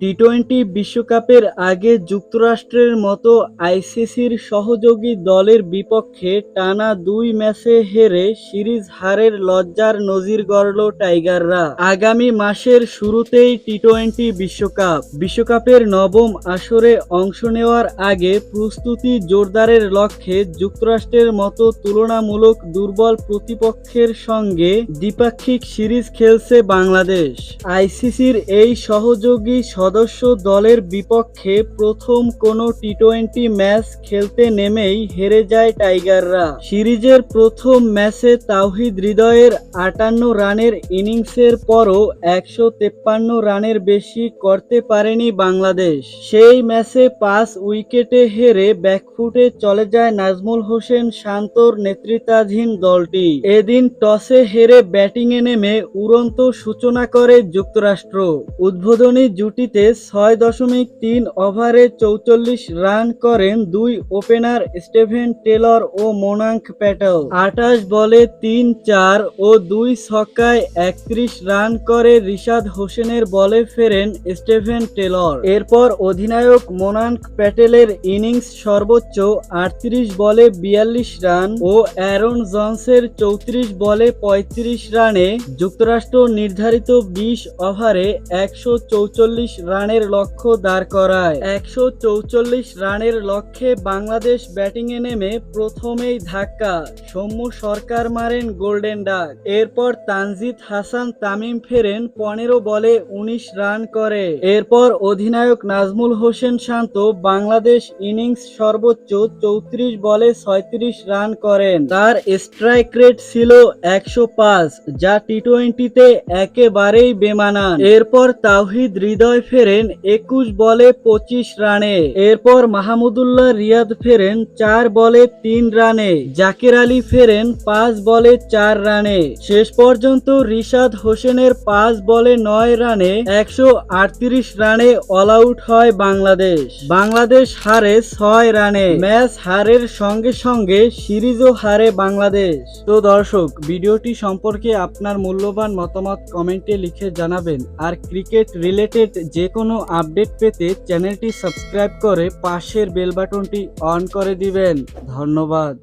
T twenty বিশ্বকাপের আগে যুক্তরাষ্ট্রের মতো আইসিসির সহযোগী দলের বিপক্ষে টানা দুই ম্যাচে হেরে সিরিজ হারের লজ্জার নজির গড়ল টাইগাররা। আগামী মাসের শুরুতেই টি টোয়েন্টি বিশ্বকাপ। বিশ্বকাপের নবম আসরে অংশ নেওয়ার আগে প্রস্তুতি জোরদারের লক্ষ্যে যুক্তরাষ্ট্রের মতো তুলনামূলক দুর্বল প্রতিপক্ষের সঙ্গে দ্বিপাক্ষিক সিরিজ খেলছে বাংলাদেশ। আইসিসির এই সহযোগী সদস্য দলের বিপক্ষে প্রথম কোনো টি টোয়েন্টি ম্যাচ খেলতে নেমেই হেরে যায় টাইগাররা। সিরিজের প্রথম ম্যাচে তাওহিদ হৃদয়ের আটান্ন রানের ইনিংসের পরও একশো তেপ্পান্ন রানের বেশি করতে পারেনি বাংলাদেশ। সেই ম্যাচে পাঁচ উইকেটে হেরে ব্যাকফুটে চলে যায় নাজমুল হোসেন শান্তর নেতৃত্বাধীন দলটি। এদিন টসে হেরে ব্যাটিংয়ে নেমে উড়ন্ত সূচনা করে যুক্তরাষ্ট্র। উদ্বোধনী জুটিতে ছয় দশমিক তিন ওভারে চৌচল্লিশ রান করেন দুই ওপেনার স্টেভেন টেলর ও মোনাঙ্ক প্যাটেল। আঠাশ বলে তিন চার ও দুই ছক্কায় একত্রিশ রান করে রিশাদ হোসেনের বলে ফেরেন স্টেভেন টেলর। এরপর অধিনায়ক মোনাঙ্ক প্যাটেলের ইনিংস সর্বোচ্চ আটত্রিশ বলে বিয়াল্লিশ রান ও অ্যারন জনসের চৌত্রিশ বলে পঁয়ত্রিশ রানে যুক্তরাষ্ট্র নির্ধারিত বিশ ওভারে একশো চৌচল্লিশ রানের লক্ষ্য দাঁড় করায়। একশো চৌচল্লিশ রানের লক্ষ্যে বাংলাদেশ ব্যাটিংয়ে নেমে প্রথমেই ধাক্কা। সৌম্য সরকার মারেন গোল্ডেন ডাক। এরপর তানজিদ হাসান তামিম ফেরেন পনেরো বলে উনিশ রান করে। এরপর অধিনায়ক নাজমুল হোসেন শান্ত বাংলাদেশ ইনিংস সর্বোচ্চ চৌত্রিশ বলে ছয়ত্রিশ রান করেন। তার স্ট্রাইক রেট ছিল একশো পাঁচ, যা টি টোয়েন্টিতে একেবারেই বেমানান। এরপর তাওহিদ হৃদয় ফেরেন একুশ বলে পঁচিশ রানে। এরপর মাহমুদুল্লাহ রিয়াদ ফেরেন চার বলে তিন রানে। জাকির আলী ফেরেন পাঁচ বলে চার রানে। শেষ পর্যন্ত রিশাদ হোসেনের পাঁচ বলে নয় রানে একশো আটত্রিশ রানে অল আউট হয় বাংলাদেশ। বাংলাদেশ হারে ছয় রানে, ম্যাচ হারের সঙ্গে সঙ্গে সিরিজও হারে বাংলাদেশ। তো দর্শক, ভিডিওটি সম্পর্কে আপনার মূল্যবান মতামত কমেন্টে লিখে জানাবেন। আর ক্রিকেট রিলেটেড যে কোনো আপডেট পেতে চ্যানেলটি সাবস্ক্রাইব করে পাশের বেল বাটনটি অন করে দিবেন। ধন্যবাদ।